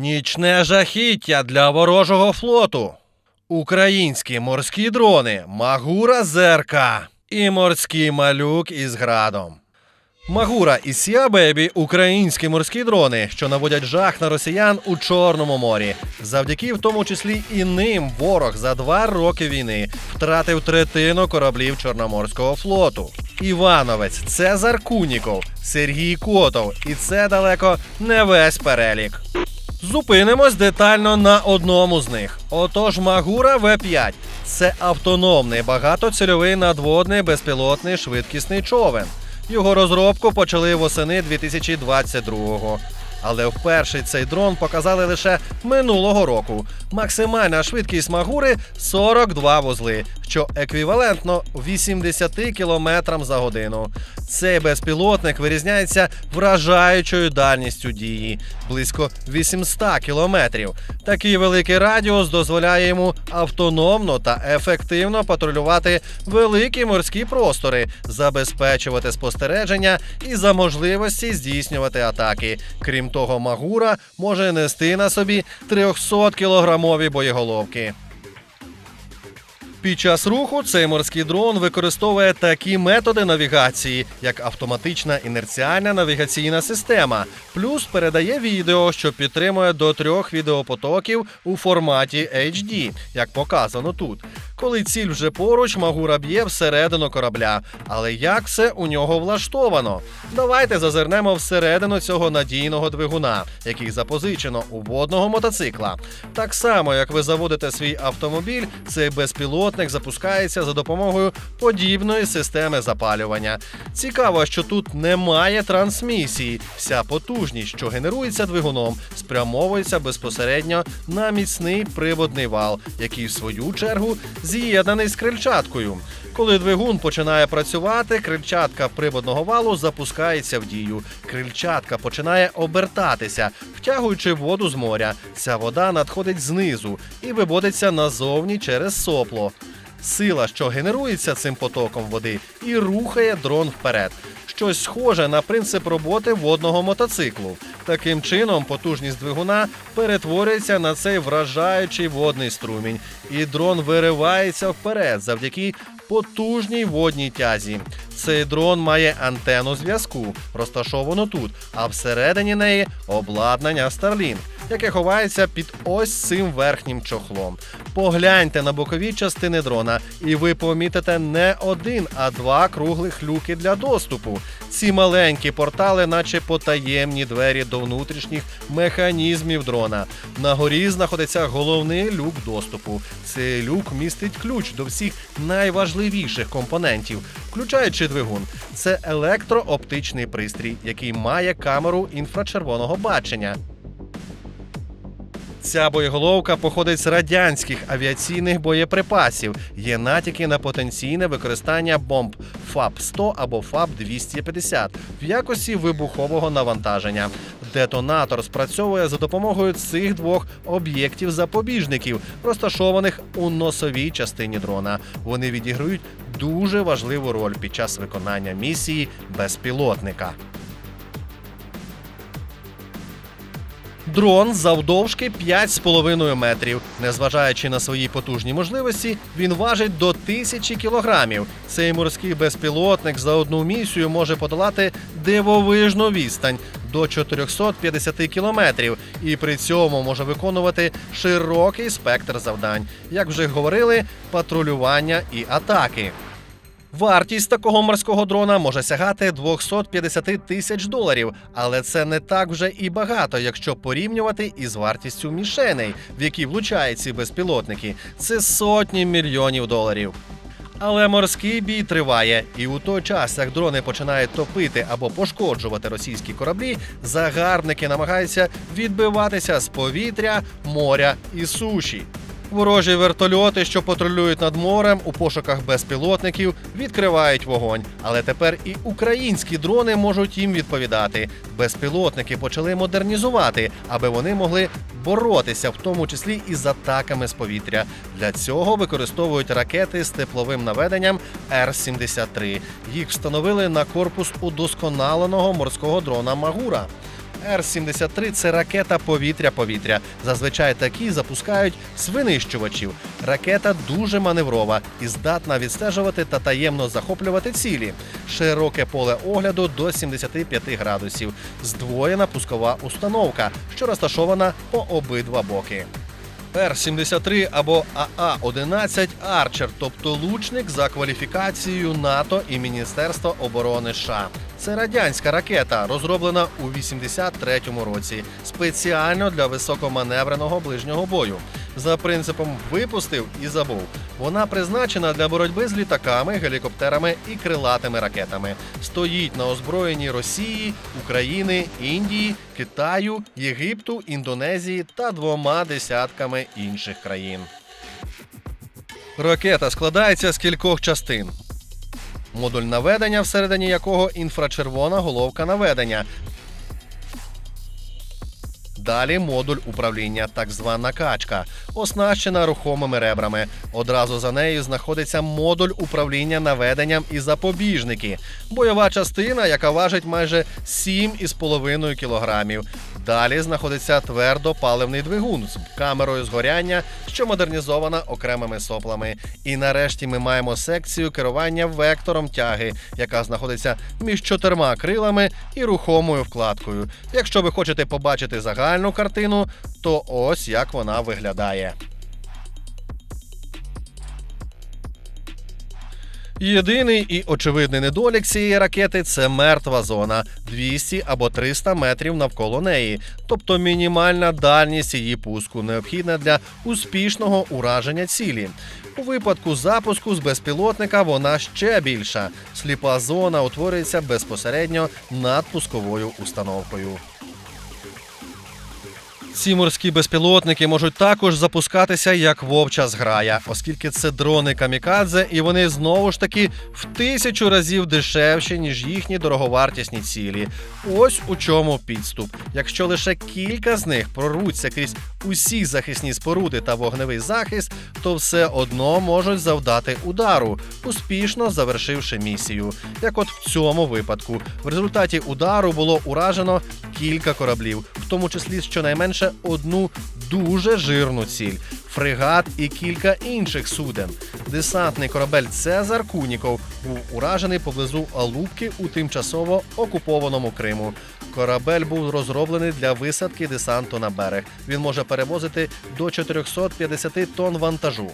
Нічне жахіття для ворожого флоту. Українські морські дрони Магура Зерка і морський малюк із градом. Магура і Сія Бебі українські морські дрони, що наводять жах на росіян у Чорному морі. Завдяки в тому числі і ним ворог за два роки війни втратив третину кораблів Чорноморського флоту. Івановець, Цезар Куніков, Сергій Котов, і це далеко не весь перелік. Зупинимось детально на одному з них. Отож, Магура В5 це автономний багатоцільовий надводний безпілотний швидкісний човен. Його розробку почали восени 2022-го. Але вперше цей дрон показали лише минулого року. Максимальна швидкість Магури 42 вузли, що еквівалентно 80 км за годину. Цей безпілотник вирізняється вражаючою дальністю дії близько 800 кілометрів. Такий великий радіус дозволяє йому автономно та ефективно патрулювати великі морські простори, забезпечувати спостереження і за можливості здійснювати атаки. Крім того, Магура може нести на собі 300 кілограмові боєголовки. Під час руху цей морський дрон використовує такі методи навігації, як автоматична інерціальна навігаційна система, плюс передає відео, що підтримує до трьох відеопотоків у форматі HD, як показано тут. Коли ціль вже поруч, Магура б'є всередину корабля. Але як все у нього влаштовано? Давайте зазирнемо всередину цього надійного двигуна, який запозичено у водного мотоцикла. Так само, як ви заводите свій автомобіль, цей безпілотник запускається за допомогою подібної системи запалювання. Цікаво, що тут немає трансмісії. Вся потужність, що генерується двигуном, спрямовується безпосередньо на міцний приводний вал, який в свою чергу з'єднаний з крильчаткою. Коли двигун починає працювати, крильчатка приводного валу запускається в дію. Крильчатка починає обертатися, втягуючи воду з моря. Ця вода надходить знизу і виводиться назовні через сопло. Сила, що генерується цим потоком води, і рухає дрон вперед. Щось схоже на принцип роботи водного мотоциклу. Таким чином, потужність двигуна перетворюється на цей вражаючий водний струмінь, і дрон виривається вперед завдяки потужній водній тязі. Цей дрон має антенну зв'язку, розташовану тут, а всередині неї обладнання Starlink, яке ховається під ось цим верхнім чохлом. Погляньте на бокові частини дрона, і ви помітите не один, а два круглих люки для доступу. Ці маленькі портали, наче потаємні двері до внутрішніх механізмів дрона. На горі знаходиться головний люк доступу. Цей люк містить ключ до всіх найважливіших компонентів, включаючи двигун. Це електрооптичний пристрій, який має камеру інфрачервоного бачення. Ця боєголовка походить з радянських авіаційних боєприпасів. Є натяки на потенційне використання бомб ФАП-100 або ФАП-250 в якості вибухового навантаження. Детонатор спрацьовує за допомогою цих двох об'єктів запобіжників, розташованих у носовій частині дрона. Вони відіграють дуже важливу роль під час виконання місії безпілотника. Дрон завдовжки 5,5 метрів. Незважаючи на свої потужні можливості, він важить до тисячі кілограмів. Цей морський безпілотник за одну місію може подолати дивовижну відстань до 450 кілометрів, і при цьому може виконувати широкий спектр завдань, як вже говорили, патрулювання і атаки. Вартість такого морського дрона може сягати 250 тисяч доларів, але це не так вже і багато, якщо порівнювати із вартістю мішеней, в які влучають ці безпілотники. Це сотні мільйонів доларів. Але морський бій триває, і у той час, як дрони починають топити або пошкоджувати російські кораблі, загарбники намагаються відбиватися з повітря, моря і суші. Ворожі вертольоти, що патрулюють над морем у пошуках безпілотників, відкривають вогонь. Але тепер і українські дрони можуть їм відповідати. Безпілотники почали модернізувати, аби вони могли боротися, в тому числі і з атаками з повітря. Для цього використовують ракети з тепловим наведенням Р-73. Їх встановили на корпус удосконаленого морського дрона Магура. Р-73 – це ракета повітря-повітря. Зазвичай такі запускають з винищувачів. Ракета дуже маневрова і здатна відстежувати та таємно захоплювати цілі. Широке поле огляду до 75 градусів. Здвоєна пускова установка, що розташована по обидва боки. Р-73 або АА-11 Арчер, тобто лучник за кваліфікацією НАТО і Міністерства оборони США. Це радянська ракета, розроблена у 83-му році, спеціально для високоманевреного ближнього бою. За принципом випустив і забув. Вона призначена для боротьби з літаками, гелікоптерами і крилатими ракетами. Стоїть на озброєнні Росії, України, Індії, Китаю, Єгипту, Індонезії та двома десятками інших країн. Ракета складається з кількох частин. Модуль наведення, всередині якого інфрачервона головка наведення. Далі модуль управління, так звана качка, оснащена рухомими ребрами. Одразу за нею знаходиться модуль управління наведенням і запобіжники, бойова частина, яка важить майже 7,5 кілограмів. Далі знаходиться твердопаливний двигун з камерою згоряння, що модернізована окремими соплами. І нарешті ми маємо секцію керування вектором тяги, яка знаходиться між чотирма крилами і рухомою вкладкою. Якщо ви хочете побачити загальну картину, то ось як вона виглядає. Єдиний і очевидний недолік цієї ракети це мертва зона 200 або 300 метрів навколо неї, тобто мінімальна дальність її пуску необхідна для успішного ураження цілі. У випадку запуску з безпілотника вона ще більша. Сліпа зона утворюється безпосередньо над пусковою установкою. Ці морські безпілотники можуть також запускатися як вовча зграя, оскільки це дрони камікадзе, і вони знову ж таки в тисячу разів дешевші, ніж їхні дороговартісні цілі. Ось у чому підступ. Якщо лише кілька з них прорвуться крізь усі захисні споруди та вогневий захист, то все одно можуть завдати удару, успішно завершивши місію. Як от в цьому випадку, в результаті удару було уражено кілька кораблів, тому числі щонайменше одну дуже жирну ціль. Фрегат і кілька інших суден. Десантний корабель Цезар Куніков був уражений поблизу Алубки у тимчасово окупованому Криму. Корабель був розроблений для висадки десанту на берег. Він може перевозити до 450 тонн вантажу.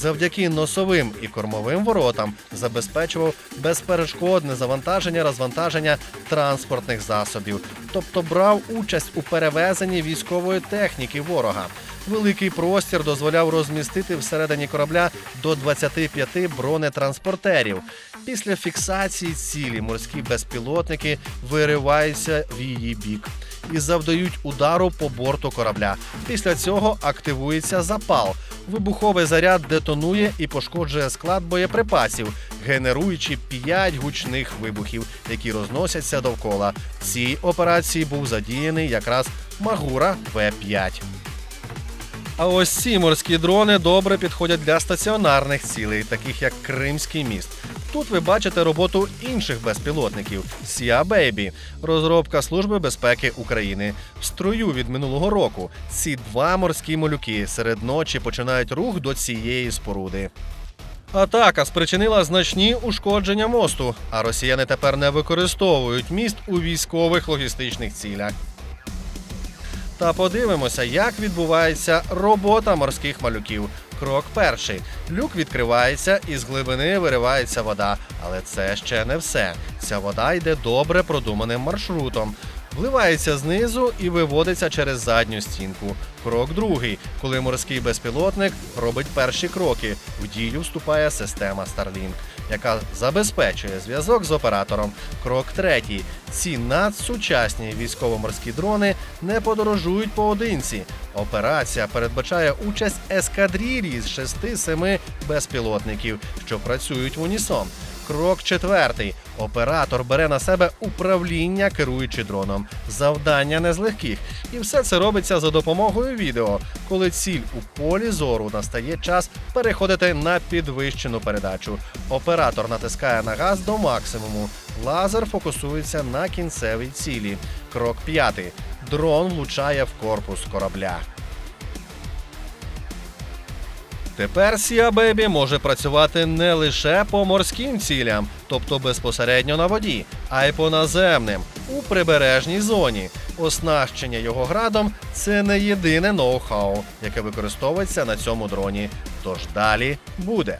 Завдяки носовим і кормовим воротам забезпечував безперешкодне завантаження розвантаження транспортних засобів, тобто брав участь у перевезенні військової техніки ворога. Великий простір дозволяв розмістити всередині корабля до 25 бронетранспортерів. Після фіксації цілі морські безпілотники вириваються в її бік і завдають удару по борту корабля. Після цього активується запал. Вибуховий заряд детонує і пошкоджує склад боєприпасів, генеруючи 5 гучних вибухів, які розносяться довкола. Цій операції був задіяний якраз Магура В-5. А ось ці морські дрони добре підходять для стаціонарних цілей, таких як Кримський міст. Тут ви бачите роботу інших безпілотників Sia Baby, розробка Служби безпеки України. В струю від минулого року ці два морські малюки серед ночі починають рух до цієї споруди. Атака спричинила значні ушкодження мосту, а росіяни тепер не використовують міст у військових логістичних цілях. Та подивимося, як відбувається робота морських малюків. Крок перший. Люк відкривається і з глибини виривається вода. Але це ще не все. Ця вода йде добре продуманим маршрутом. Вливається знизу і виводиться через задню стінку. Крок другий, коли морський безпілотник робить перші кроки. В дію вступає система Starlink, яка забезпечує зв'язок з оператором. Крок третій. Ці надсучасні військово-морські дрони не подорожують поодинці. Операція передбачає участь ескадрілі з 6-7 безпілотників, що працюють в унісон. Крок четвертий. Оператор бере на себе управління керуючи дроном. Завдання не з легких. І все це робиться за допомогою відео. Коли ціль у полі зору настає час переходити на підвищену передачу. Оператор натискає на газ до максимуму. Лазер фокусується на кінцевій цілі. Крок п'ятий. Дрон влучає в корпус корабля. Тепер сія бебі може працювати не лише по морським цілям, тобто безпосередньо на воді, а й по наземним у прибережній зоні. Оснащення його градом це не єдине ноу-хау, яке використовується на цьому дроні. Тож далі буде.